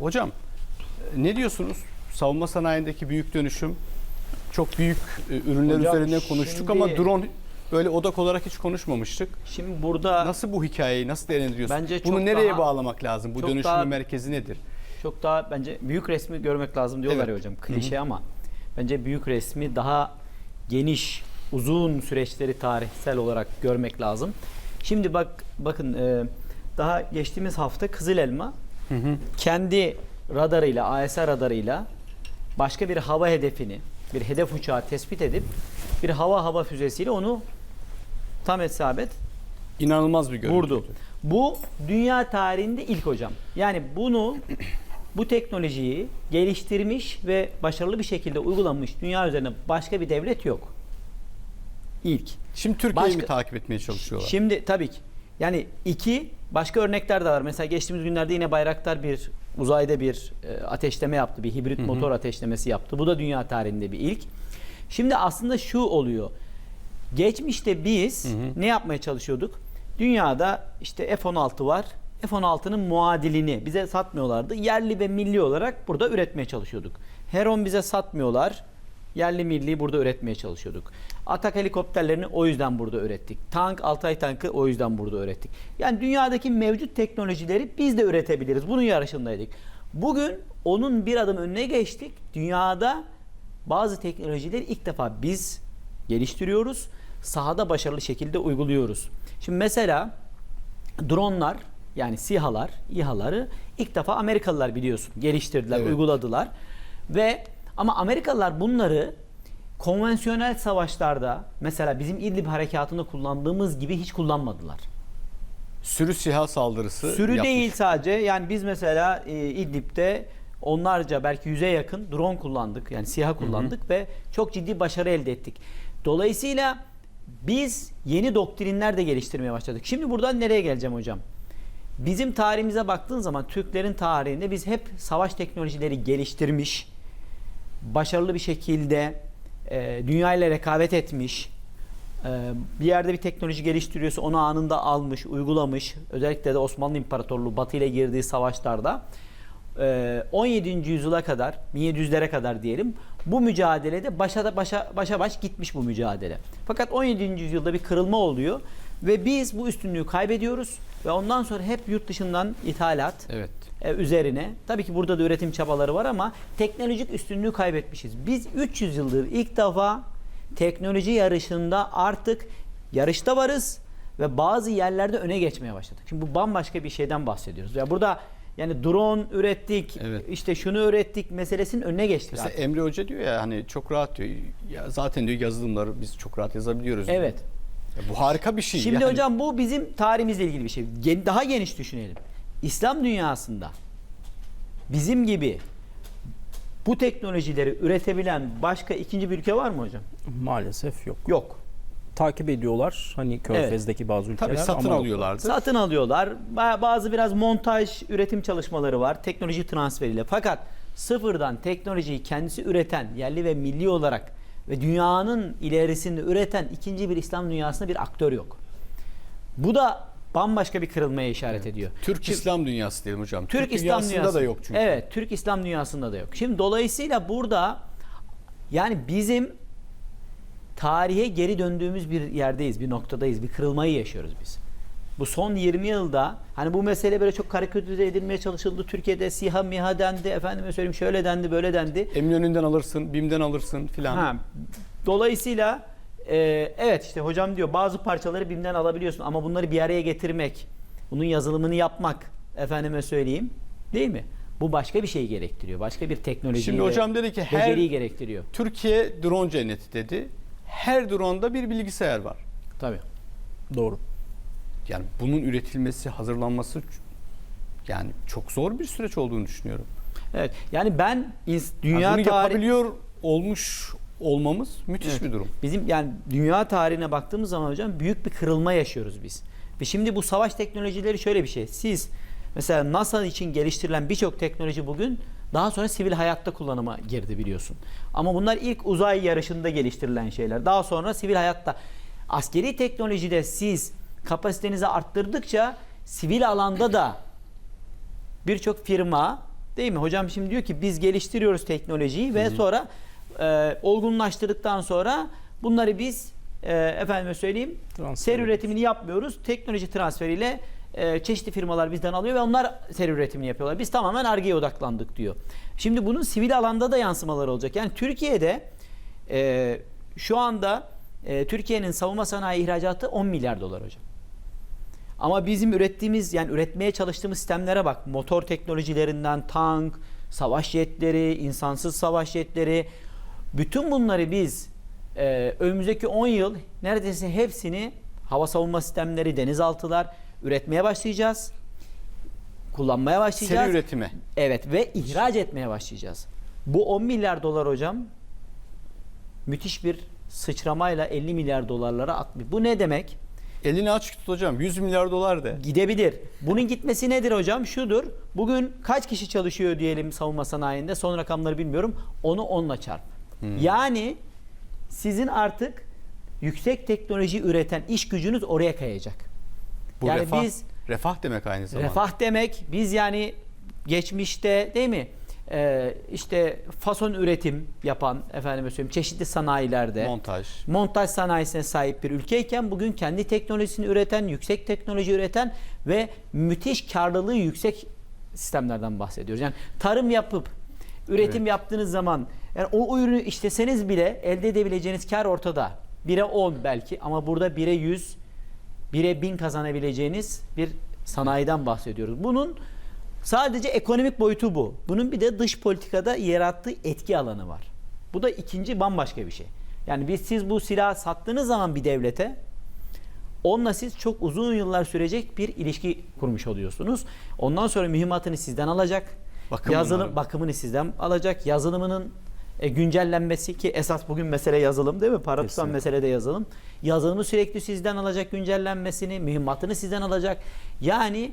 Hocam e, ne diyorsunuz? Savunma sanayindeki büyük dönüşüm çok büyük e, ürünler Hocam, üzerinde konuştuk şimdi- ama drone böyle odak olarak hiç konuşmamıştık. Şimdi burada Nasıl bu hikayeyi nasıl değerlendiriyorsun? Bence Bunu nereye daha- bağlamak lazım? Bu dönüşümün daha- merkezi nedir? çok daha bence büyük resmi görmek lazım diyorlar Evet. ya hocam. Klişe ama bence büyük resmi daha geniş, uzun süreçleri tarihsel olarak görmek lazım. Şimdi bak bakın e, daha geçtiğimiz hafta Kızıl Elma kendi radarıyla, AES radarıyla başka bir hava hedefini, bir hedef uçağı tespit edip bir hava hava füzesiyle onu tam isabet İnanılmaz bir görüntü. vurdu. Bu dünya tarihinde ilk hocam. Yani bunu bu teknolojiyi geliştirmiş ve başarılı bir şekilde uygulamış dünya üzerinde başka bir devlet yok. İlk. Şimdi Türkiye'yi mi takip etmeye çalışıyorlar? Şimdi tabii ki. Yani iki başka örnekler de var. Mesela geçtiğimiz günlerde yine Bayraktar bir uzayda bir e, ateşleme yaptı. Bir hibrit motor ateşlemesi yaptı. Bu da dünya tarihinde bir ilk. Şimdi aslında şu oluyor. Geçmişte biz ne yapmaya çalışıyorduk? Dünyada işte F-16 var. F-16'nın muadilini bize satmıyorlardı. Yerli ve milli olarak burada üretmeye çalışıyorduk. Heron bize satmıyorlar. Yerli milli burada üretmeye çalışıyorduk. Atak helikopterlerini o yüzden burada ürettik. Tank, Altay tankı o yüzden burada ürettik. Yani dünyadaki mevcut teknolojileri biz de üretebiliriz. Bunun yarışındaydık. Bugün onun bir adım önüne geçtik. Dünyada bazı teknolojileri ilk defa biz geliştiriyoruz. Sahada başarılı şekilde uyguluyoruz. Şimdi mesela dronlar yani SİHA'lar, İHA'ları ilk defa Amerikalılar biliyorsun geliştirdiler, Evet. uyguladılar. Ve ama Amerikalılar bunları konvansiyonel savaşlarda mesela bizim İdlib harekatında kullandığımız gibi hiç kullanmadılar. Sürü siha saldırısı Sürü yapmış. değil sadece. Yani biz mesela e, İdlib'de onlarca belki yüze yakın drone kullandık. Yani SİHA kullandık ve çok ciddi başarı elde ettik. Dolayısıyla biz yeni doktrinler de geliştirmeye başladık. Şimdi buradan nereye geleceğim hocam? Bizim tarihimize baktığın zaman Türklerin tarihinde biz hep savaş teknolojileri geliştirmiş, başarılı bir şekilde e, dünya ile rekabet etmiş, e, bir yerde bir teknoloji geliştiriyorsa onu anında almış, uygulamış. Özellikle de Osmanlı İmparatorluğu Batı ile girdiği savaşlarda e, 17. yüzyıla kadar, 1700'lere kadar diyelim bu mücadelede başa başa başa baş gitmiş bu mücadele. Fakat 17. yüzyılda bir kırılma oluyor ve biz bu üstünlüğü kaybediyoruz ve ondan sonra hep yurt dışından ithalat, Evet. E, üzerine. Tabii ki burada da üretim çabaları var ama teknolojik üstünlüğü kaybetmişiz. Biz 300 yıldır ilk defa teknoloji yarışında artık yarışta varız ve bazı yerlerde öne geçmeye başladık. Şimdi bu bambaşka bir şeyden bahsediyoruz. Ya burada yani drone ürettik, Evet. işte şunu ürettik meselesinin önüne geçtik Mesela artık. Emre Hoca diyor ya hani çok rahat diyor. Ya zaten diyor yazılımları biz çok rahat yazabiliyoruz. diyor. Evet. Ya bu harika bir şey. Şimdi Yani hocam bu bizim tarihimizle ilgili bir şey. Daha geniş düşünelim. İslam dünyasında bizim gibi bu teknolojileri üretebilen başka ikinci bir ülke var mı hocam? Maalesef yok. Yok. Takip ediyorlar hani Körfez'deki bazı ülkeler Tabii satın alıyorlardı. Satın alıyorlar. Ba- Bazı biraz montaj, üretim çalışmaları var. Teknoloji transferiyle. Fakat sıfırdan teknolojiyi kendisi üreten, yerli ve milli olarak ve dünyanın ilerisinde üreten ikinci bir İslam dünyasında bir aktör yok. Bu da bambaşka bir kırılmaya işaret ediyor. Türk Şimdi- İslam dünyası diyelim hocam. Türk, İslam dünyasında dünyası da yok çünkü. Evet, Türk İslam dünyasında da yok. Şimdi dolayısıyla burada yani bizim tarihe geri döndüğümüz bir yerdeyiz, bir noktadayız, bir kırılmayı yaşıyoruz biz. Bu son 20 yılda hani bu mesele böyle çok karikatürize edilmeye çalışıldı. Türkiye'de SİHA MİHA dendi, efendime söyleyeyim şöyle dendi, böyle dendi. Eminönü'nden alırsın, BİM'den alırsın filan. Dolayısıyla e, evet işte hocam diyor bazı parçaları BİM'den alabiliyorsun ama bunları bir araya getirmek, bunun yazılımını yapmak efendime söyleyeyim değil mi? Bu başka bir şey gerektiriyor. Başka bir teknoloji. Şimdi hocam dedi ki her gerektiriyor. Türkiye drone cenneti dedi. Her drone'da bir bilgisayar var. Tabii. Doğru. Yani bunun üretilmesi, hazırlanması yani çok zor bir süreç olduğunu düşünüyorum. Evet. Yani ben dünya Yani bunu tarihi yapabiliyor olmuş olmamız müthiş Evet. bir durum. Bizim yani dünya tarihine baktığımız zaman hocam büyük bir kırılma yaşıyoruz biz. Ve şimdi bu savaş teknolojileri şöyle bir şey. Siz mesela NASA için geliştirilen birçok teknoloji bugün daha sonra sivil hayatta kullanıma girdi biliyorsun. Ama bunlar ilk uzay yarışında geliştirilen şeyler. Daha sonra sivil hayatta askeri teknolojide siz kapasitenizi arttırdıkça sivil alanda da birçok firma Değil mi? Hocam şimdi diyor ki biz geliştiriyoruz teknolojiyi ve sonra e, olgunlaştırdıktan sonra bunları biz e, efendime söyleyeyim Transfer seri üretimini yapmıyoruz. Teknoloji transferiyle e, çeşitli firmalar bizden alıyor ve onlar seri üretimini yapıyorlar. Biz tamamen Ar-Ge'ye odaklandık diyor. Şimdi bunun sivil alanda da yansımaları olacak. Yani Türkiye'de e, şu anda e, Türkiye'nin savunma sanayi ihracatı 10 milyar dolar hocam. Ama bizim ürettiğimiz yani üretmeye çalıştığımız sistemlere bak. Motor teknolojilerinden tank, savaş jetleri, insansız savaş jetleri bütün bunları biz e, önümüzdeki 10 yıl neredeyse hepsini hava savunma sistemleri, denizaltılar üretmeye başlayacağız. Kullanmaya başlayacağız. Seri üretime. Evet ve ihraç etmeye başlayacağız. Bu 10 milyar dolar hocam müthiş bir sıçramayla 50 milyar dolarlara atmış. Bu ne demek? Elini açık tut hocam. 100 milyar dolar de. Gidebilir. Bunun gitmesi nedir hocam? Şudur. Bugün kaç kişi çalışıyor diyelim savunma sanayinde? Son rakamları bilmiyorum. Onu onla çarp. Yani sizin artık yüksek teknoloji üreten iş gücünüz oraya kayacak. Bu yani refah, biz refah demek aynı zamanda. refah demek biz yani geçmişte değil mi? Ee, işte fason üretim yapan efendime söyleyeyim çeşitli sanayilerde Montaj. montaj sanayisine sahip bir ülkeyken bugün kendi teknolojisini üreten, yüksek teknoloji üreten ve müthiş karlılığı yüksek sistemlerden bahsediyoruz. Yani tarım yapıp üretim Evet. yaptığınız zaman yani o ürünü işleseniz bile elde edebileceğiniz kar ortada. 1'e 10 belki ama burada 1'e 100, 1'e 1000 kazanabileceğiniz bir sanayiden bahsediyoruz. Bunun sadece ekonomik boyutu bu. Bunun bir de dış politikada yarattığı etki alanı var. Bu da ikinci bambaşka bir şey. Yani biz siz bu silahı sattığınız zaman bir devlete onunla siz çok uzun yıllar sürecek bir ilişki kurmuş oluyorsunuz. Ondan sonra mühimmatını sizden alacak. Bakım yazılım bakımını sizden alacak. Yazılımının e, güncellenmesi ki esas bugün mesele yazılım değil mi? Para tutan mesele de yazılım. Yazılımı sürekli sizden alacak güncellenmesini, mühimmatını sizden alacak. Yani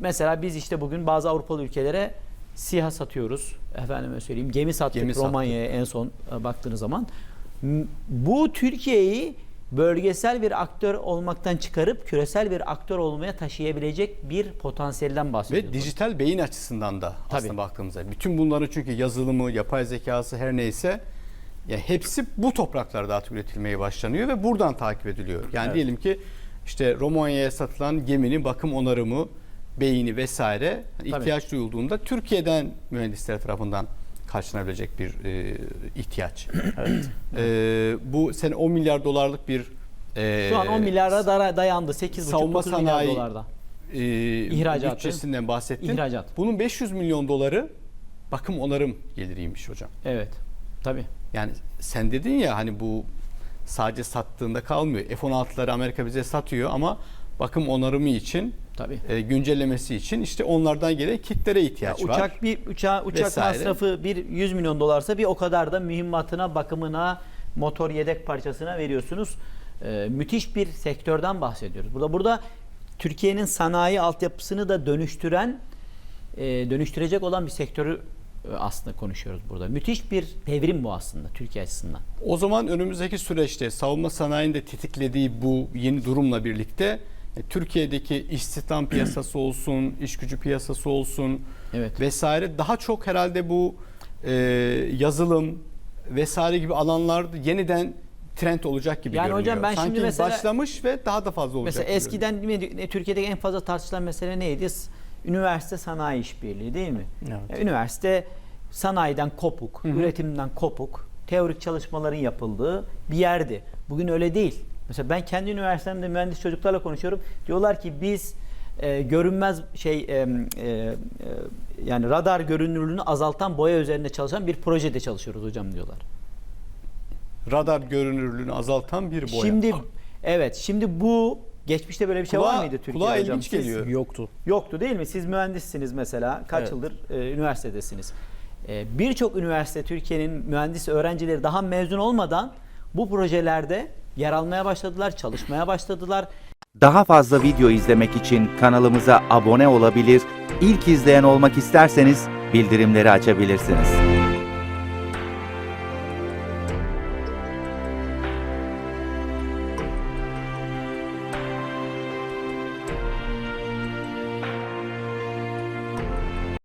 mesela biz işte bugün bazı Avrupalı ülkelere SİHA satıyoruz. Efendime söyleyeyim gemi sattık Gemi. Romanya'ya en son e, baktığınız zaman. Bu Türkiye'yi bölgesel bir aktör olmaktan çıkarıp küresel bir aktör olmaya taşıyabilecek bir potansiyelden bahsediyoruz. Ve dijital beyin açısından da aslında Tabii. baktığımızda. Bütün bunların çünkü yazılımı, yapay zekası her neyse ya hepsi bu topraklarda artık üretilmeye başlanıyor ve buradan takip ediliyor. Yani Evet. diyelim ki işte Romanya'ya satılan geminin bakım onarımı, beyni vesaire Tabii. ihtiyaç duyulduğunda Türkiye'den mühendisler tarafından karşılanabilecek bir e, ihtiyaç. Evet. E, bu sene 10 milyar dolarlık bir e, Şu an 10 milyara dara- dayandı. 8,5-9 savunma milyar sanayi dolarda. e, İhracatı. bütçesinden bahsettin. İhracat. Bunun 500 milyon doları bakım onarım geliriymiş hocam. Evet. Tabii. Yani sen dedin ya hani bu sadece sattığında kalmıyor. F-16'ları Amerika bize satıyor ama bakım onarımı için Tabii. e, güncellemesi için işte onlardan gelen kitlere ihtiyaç var. Uçak bir uçağı uçak Vesaire. masrafı bir 100 milyon dolarsa bir o kadar da mühimmatına, bakımına, motor yedek parçasına veriyorsunuz. Ee, müthiş bir sektörden bahsediyoruz. Burada burada Türkiye'nin sanayi altyapısını da dönüştüren e, dönüştürecek olan bir sektörü e, aslında konuşuyoruz burada. Müthiş bir devrim bu aslında Türkiye açısından. O zaman önümüzdeki süreçte savunma sanayinin de tetiklediği bu yeni durumla birlikte e, Türkiye'deki istihdam piyasası olsun, iş gücü piyasası olsun Evet. vesaire daha çok herhalde bu e, yazılım vesaire gibi alanlarda yeniden trend olacak gibi Yani görünüyor. hocam ben Sanki şimdi mesela- başlamış ve daha da fazla olacak. Mesela eskiden ne- Türkiye'deki en fazla tartışılan mesele neydi? Üniversite sanayi işbirliği değil mi? Evet. Üniversite sanayiden kopuk, üretimden kopuk, teorik çalışmaların yapıldığı bir yerdi. Bugün öyle değil. Mesela ben kendi üniversitemde mühendis çocuklarla konuşuyorum. Diyorlar ki biz e, görünmez şey e, e, e, yani radar görünürlüğünü azaltan boya üzerinde çalışan bir projede çalışıyoruz hocam diyorlar. Radar görünürlüğünü azaltan bir boya. Şimdi evet şimdi bu geçmişte böyle bir şey var Kulağa- mıydı Türkiye'de kulağa hocam? ilginç Siz- geliyor. Yoktu. Yoktu değil mi? Siz mühendissiniz mesela. Kaç Evet. yıldır e, üniversitedesiniz. E, Birçok üniversite Türkiye'nin mühendis öğrencileri daha mezun olmadan bu projelerde yer almaya başladılar, çalışmaya başladılar. Daha fazla video izlemek için kanalımıza abone olabilir, ilk izleyen olmak isterseniz bildirimleri açabilirsiniz.